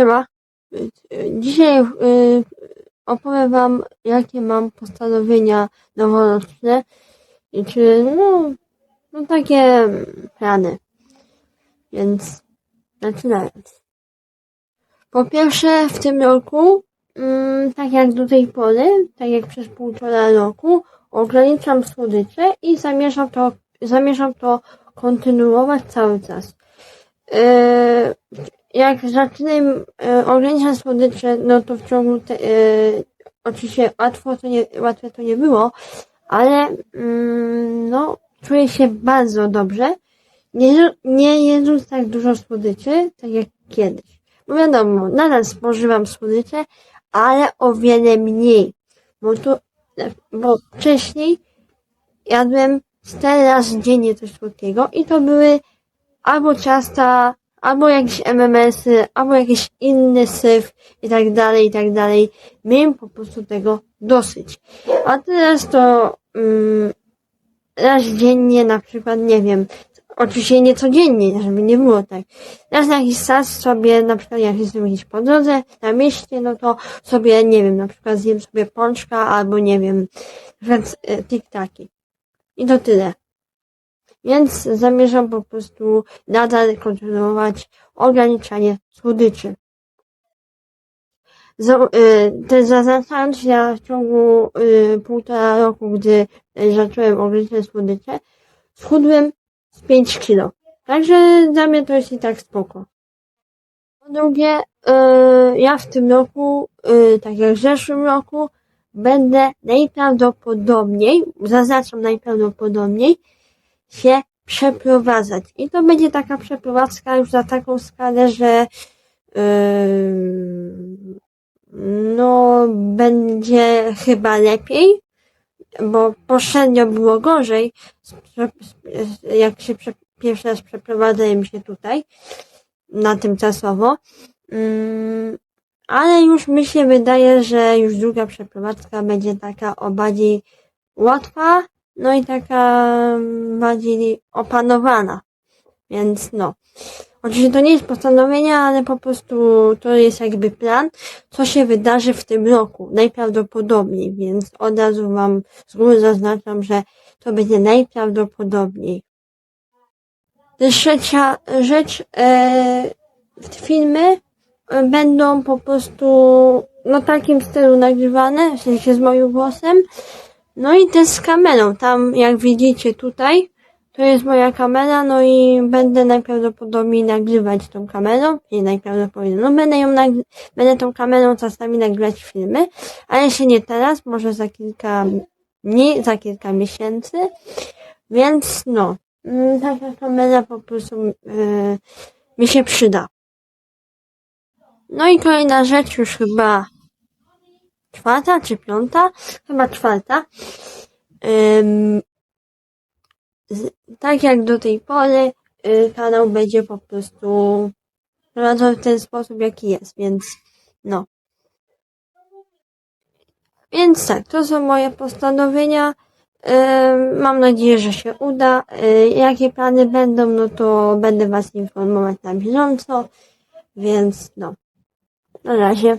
Siema. Y, y, Dzisiaj y, opowiem Wam, jakie mam postanowienia noworoczne i czy, no, no takie plany. Więc zaczynając. Po pierwsze, w tym roku, mm, tak jak do tej pory, tak jak przez półtora roku, ograniczam słodycze i zamierzam to, zamierzam to kontynuować cały czas. Yy, jak zaczynam e, ograniczać słodycze, no to w ciągu te, e, oczywiście łatwo to nie, łatwe to nie było, ale mm, no czuję się bardzo dobrze, nie, nie jedząc tak dużo słodyczy, tak jak kiedyś. Bo wiadomo, nadal spożywam słodycze, ale o wiele mniej. Bo tu, bo wcześniej jadłem cztery razy dziennie coś słodkiego i to były albo ciasta, albo jakieś MMS-y, albo jakiś inny syf i tak dalej, i tak dalej. Miałem po prostu tego dosyć. A teraz to mm, raz dziennie na przykład, nie wiem, oczywiście nie codziennie, żeby nie było tak. Raz na jakiś czas sobie, na przykład jak jestem gdzieś po drodze, na mieście, no to sobie, nie wiem, na przykład zjem sobie pączka, albo nie wiem, przykład e, tiktaki. I to tyle. Więc zamierzam po prostu nadal kontynuować ograniczanie słodyczy. Z- y, Też zaznaczając, ja w ciągu y, półtora roku, gdy zacząłem ograniczać słodycze, schudłem z 5 kilo. Także dla mnie to jest i tak spoko. Po drugie, y, ja w tym roku, y, tak jak w zeszłym roku, będę najprawdopodobniej, zaznaczam najprawdopodobniej, się przeprowadzać. I to będzie taka przeprowadzka już za taką skalę, że yy, no będzie chyba lepiej, bo poprzednio było gorzej, jak się prze, pierwszy raz przeprowadzałem się tutaj, na tymczasowo. Yy, ale już mi się wydaje, że już druga przeprowadzka będzie taka o bardziej łatwa, no i taka bardziej opanowana. Więc no. Oczywiście to nie jest postanowienie, ale po prostu to jest jakby plan, co się wydarzy w tym roku. Najprawdopodobniej, więc od razu wam z góry zaznaczam, że to będzie najprawdopodobniej. Trzecia rzecz, e, filmy e, będą po prostu no takim stylu nagrywane, w sensie z moim głosem. No i też z kamerą. Tam jak widzicie tutaj, to jest moja kamera, no i będę najprawdopodobniej nagrywać tą kamerą. Nie najprawdopodobniej, no będę ją będę tą kamerą czasami nagrywać filmy, ale jeszcze nie teraz, może za kilka dni, za kilka miesięcy. Więc no, mm, taka kamera po prostu yy, mi się przyda. No i kolejna rzecz już chyba czwarta czy piąta? Chyba czwarta. Ym, z, tak jak do tej pory, y, kanał będzie po prostu prowadzony w ten sposób, jaki jest, więc no. Więc tak, to są moje postanowienia. Ym, mam nadzieję, że się uda. Y, jakie plany będą, no to będę Was informować na bieżąco. Więc no. Na razie.